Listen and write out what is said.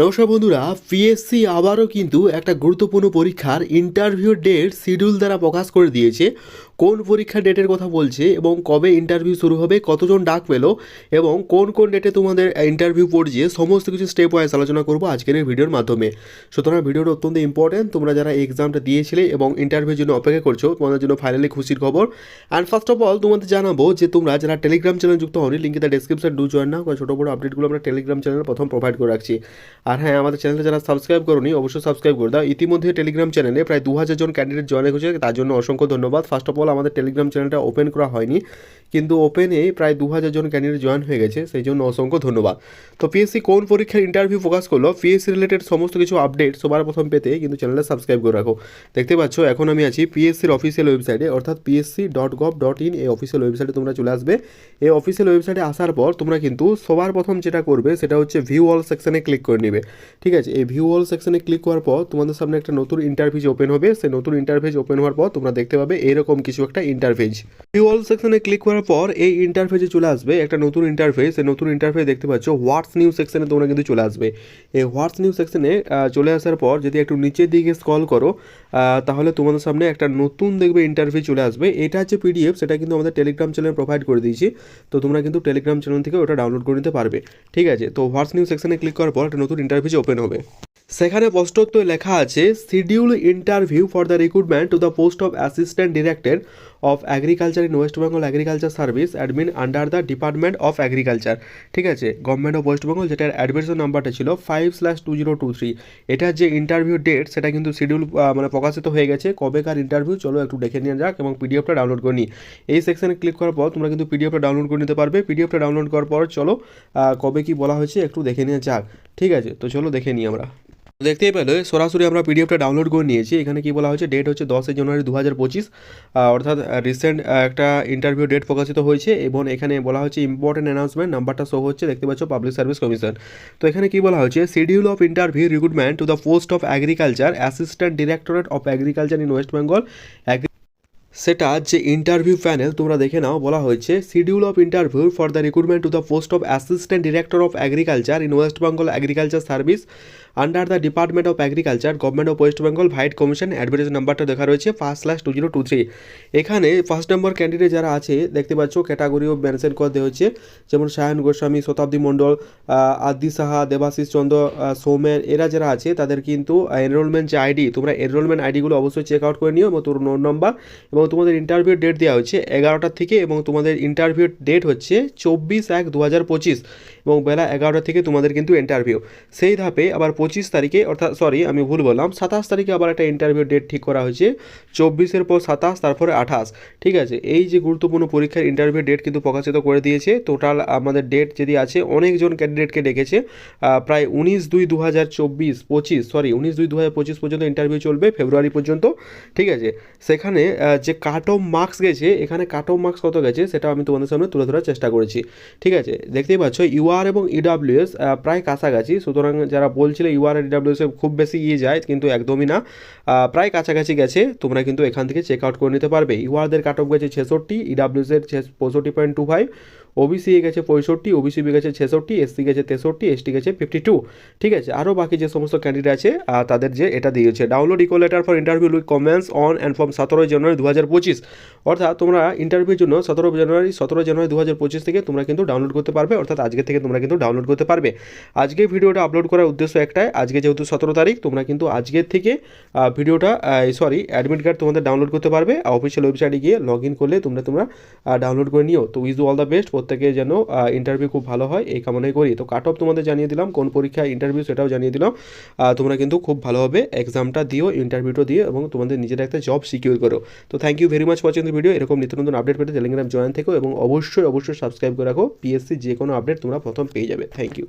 নমস্কার বন্ধুরা পিএসসি আবারও কিন্তু একটা গুরুত্বপূর্ণ পরীক্ষার ইন্টারভিউ ডেট শিডিউল দ্বারা প্রকাশ করে দিয়েছে। কোন পরীক্ষার ডেটের কথা বলছে এবং কবে ইন্টারভিউ শুরু হবে, কতজন ডাক পেল এবং কোন কোন ডেটে তোমাদের ইন্টারভিউ পড়ছে, সমস্ত কিছু স্টেপ ওয়াইজ আলোচনা করব আজকের এই ভিডিওর মাধ্যমে। সুতরাং ভিডিওটা অত্যন্ত ইম্পর্টেন্ট তোমরা যারা এক্সামটা দিয়েছিলে এবং ইন্টারভিউর জন্য অপেক্ষা করছ, তোমাদের জন্য ফাইনালি খুশির খবর। অ্যান্ড ফার্স্ট অফ অল তোমাদের জানাব যে তোমরা যারা টেলিগ্রাম চ্যানেল যুক্ত হওনি লিঙ্কে তার ডেসক্রিপশন ডু জয়েন না ছোটো বড়ো আপডেটগুলো আমরা টেলিগ্রাম চ্যানেলে প্রথম প্রোভাইড করে রাখছি। আর হ্যাঁ আমাদের চ্যানেলটা যারা সাবস্ক্রাইব করোনি, অবশ্যই সাবস্ক্রাইব করে দাও। ইতিমধ্যে টেলিগ্রাম চ্যানেলে প্রায় দু হাজার জন ক্যান্ডিডেট জয়েন হয়েছে, তার জন্য অসংখ্য ধন্যবাদ। ফার্স্ট অফ অল আমাদের টেলিগ্রাম চ্যানেলটা ওপেন করা হয়নি, কিন্তু ওপেনে প্রায় দু হাজার জন ক্যান্ডিডেট জয়েন হয়ে গেছে, সেই জন্য অসংখ্য ধন্যবাদ। তো পিএসসি কোন পরীক্ষার ইন্টারভিউ ফোকাস করল? পিএসসি রিলেটেড সমস্ত কিছু আপডেট সবার প্রথম পেতে কিন্তু চ্যানেলটা সাবস্ক্রাইব করে রাখো। দেখতে পাচ্ছ, এখন আমি আছি পিএসসির অফিসিয়াল ওয়েবসাইটে অর্থাৎ PSC dot gov dot in এই অফিসিয়াল ওয়েবসাইটে তোমরা চলে আসবে। এই অফিসিয়াল ওয়েবসাইটে আসার পর তোমরা কিন্তু সবার প্রথম যেটা করবে, সেটা হচ্ছে ভিউ অল সেকশনে ক্লিক করে নেবে। ঠিক আছে, এই ভিউ অল সেকশনে ক্লিক করার পর তোমাদের সামনে একটা নতুন ইন্টারভিউজ ওপেন হবে। সেই নতুন ইন্টারভিউজ ওপেন হওয়ার পর তোমরা দেখতে পাবে এরকম কিছু একটা ইন্টারভিউজ ভিউ অল সেকশনে ক্লিক করার পর এই ইন্টারফেসে চলে আসবে একটা নতুন ইন্টারফেস এই নতুন ইন্টারফেস দেখতে পাচ্ছ হোয়াটস নিউ সেকশনে তোমরা কিন্তু চলে আসবে। এই হোয়াটস নিউ সেকশনে চলে আসার পর যদি একটু নিচের দিকে স্ক্রল করো তাহলে তোমাদের সামনে একটা নতুন দেখবে ইন্টারভিউ চলে আসবে। এটা হচ্ছে পিডিএফ সেটা কিন্তু আমাদের টেলিগ্রাম চ্যানেল প্রোভাইড করে দিয়েছি। তো তোমরা কিন্তু টেলিগ্রাম চ্যানেল থেকে ওটা ডাউনলোড করে নিতে পারবে। ঠিক আছে, তো হোয়াটস নিউ সেকশনে ক্লিক করার পর একটা নতুন ইন্টারভিউ ওপেন হবে। সেখানে স্পষ্টত লেখা আছে schedule interview for the recruitment to the post of assistant director of agriculture in West Bengal agriculture service admin under the department of agriculture ঠিক আছে? গভর্নমেন্ট অফ ওয়েস্ট বেঙ্গল যেটার অ্যাডমিশন নাম্বারটা ছিল five slash two zero two three এটার যে interview date সেটা কিন্তু schedule মানে প্রকাশিত হয়ে গেছে। কবেকার ইন্টারভিউ চলো একটু দেখে নিয়ে যাক এবং পিডিএফটা ডাউনলোড করে নিই। এই সেকশনে ক্লিক করার পর তোমরা কিন্তু পিডিএফটা ডাউনলোড করে নিতে পারবে। পিডিএফটা ডাউনলোড করার পর চলো কবে কি বলা হয়েছে একটু দেখে নিয়ে যাক। ঠিক আছে? তো চলো দেখে নিই আমরা। দেখতেই পেলে, সরাসরি আমরা পিডিএফটা ডাউনলোড করে নিয়েছি। এখানে কি বলা হয়েছে? ডেট হচ্ছে দশই জানুয়ারি দু হাজার পঁচিশ অর্থাৎ রিসেন্ট একটা ইন্টারভিউ ডেট প্রকাশিত হয়েছে এবং এখানে বলা হচ্ছে ইম্পর্টেন্ট অ্যানাউন্সমেন্ট নাম্বারটা শো হচ্ছে, দেখতে পাচ্ছ পাবলিক সার্ভিস কমিশন তো এখানে কি বলা হয়েছে? Schedule of interview recruitment to the post of agriculture assistant directorate of agriculture in West Bengal সেটা যে ইন্টারভিউ প্যানেল তোমরা দেখে নাও, বলা হয়েছে schedule of interview for the recruitment to the post of assistant director of agriculture in West Bengal agriculture service under the department of agriculture government of West Bengal vide commission advertise নাম্বারটা দেখা রয়েছে first slash two zero two three এখানে first number candidate যারা আছে, দেখতে পাচ্ছ ক্যাটাগরিও mention করে দেওয়া হচ্ছে যেমন সায়ন গোস্বামী, শতাব্দী মণ্ডল আদি সাহা, দেবাশিস চন্দ্র সৌমেন, এরা যারা আছে, তাদের কিন্তু এনরোলমেন্ট যে আইডি তোমরা এনরোলমেন্ট আইডিগুলো অবশ্যই চেক আউট করে নিও এবং তোর নোট নম্বর এবং তোমাদের ইন্টারভিউ ডেট দেওয়া হচ্ছে এগারোটার থেকে এবং তোমাদের ইন্টারভিউ ডেট হচ্ছে চব্বিশ এক দু হাজার পঁচিশ এবং বেলা এগারোটা থেকে তোমাদের কিন্তু ইন্টারভিউ সেই ধাপে আবার পঁচিশ তারিখে, অর্থাৎ সরি আমি ভুল বললাম, সাতাশ তারিখে আবার একটা ইন্টারভিউ ডেট ঠিক করা হয়েছে, চব্বিশের পর সাতাশ, তারপরে আঠাশ। ঠিক আছে, এই যে গুরুত্বপূর্ণ পরীক্ষার ইন্টারভিউ ডেট কিন্তু প্রকাশিত করে দিয়েছে টোটাল আমাদের ডেট যদি আছে, অনেকজন ক্যান্ডিডেটকে ডেকেছে প্রায় উনিশ দুই দু হাজার চব্বিশ পঁচিশ সরি উনিশ দুই দু হাজার পঁচিশ পর্যন্ত ইন্টারভিউ চলবে ফেব্রুয়ারি পর্যন্ত। ঠিক আছে, সেখানে যে কাট অফ মার্কস গেছে, এখানে কাট অফ মার্কস কত গেছে সেটা আমি তোমাদের সামনে তুলে ধরার চেষ্টা করেছি। ঠিক আছে, দেখতেই পাচ্ছ ইউআর এবং ইডাব্লিউএস প্রায় কাছাকাছি, সুতরাং যারা বলছিলে ইউআর আর ইডাব্লিউএস খুব বেশি ইয়ে যায়, কিন্তু একদমই না। প্রায় কাছাকাছি গেছে, তোমরা কিন্তু এখান থেকে চেক আউট করে নিতে পারবে। ইউআরদের কাট অফ গেছে ছেষট্টি ইডাব্লিউএসের পঁয়ষট্টি পয়েন্ট টু ফাইভ ওবিসি গেছে পঁয়ষট্টি ওবিসি গেছে ছেষট্টি এসসি গেছে তেষট্টি এসটি গেছে ফিফটি টু ঠিক আছে আরও বাকি যে সমস্ত ক্যান্ডিডেট আছে তাদের যে এটা দিয়েছে। Download e call letter for interview with comments on and from সতেরোই জানুয়ারি দু হাজার পঁচিশ। অর্থাৎ তোমরা ইন্টারভিউর জন্য সতেরো জানুয়ারি সতেরো জানুয়ারি দু হাজার পঁচিশ থেকে তোমরা কিন্তু ডাউনলোড করতে পারবে, অর্থাৎ আজকে থেকে তোমরা কিন্তু ডাউনলোড করতে পারবে। আজকে ভিডিওটা আপলোড করার উদ্দেশ্য একটাই, আজকে যেহেতু সতেরো তারিখ, তোমরা কিন্তু আজকের থেকে ভিডিওটা সরি অ্যাডমিট কার্ড তোমাদের ডাউনলোড করতে পারবে। অফিসিয়াল ওয়েবসাইটে গিয়ে লগ ইন করলে তোমরা তোমরা ডাউনলোড করে নিও। তো উইজ অল দ্য বেস্ট প্রত্যেকে যেন ইন্টারভিউ খুব ভালো হয়, এই কামনাই করি। তো কাট অফ তোমাদের জানিয়ে দিলাম, কোন পরীক্ষা ইন্টারভিউ সেটাও জানিয়ে দিলাম। তোমরা কিন্তু খুব ভালোভাবে এক্সামটা দিও ইন্টারভিউটা দিও, এবং তোমাদের নিজের একটা জব সিকিউর করো। তো thank you very much watching the video এরকম নিত্য নতুন আপডেট পেতে টেলিগ্রাম জয়েন থেকো, এবং অবশ্যই অবশ্যই সাবস্ক্রাইব করে রাখো। পিএসসি যে কোনো আপডেট তোমরা প্রথম পেয়ে যাবে। Thank you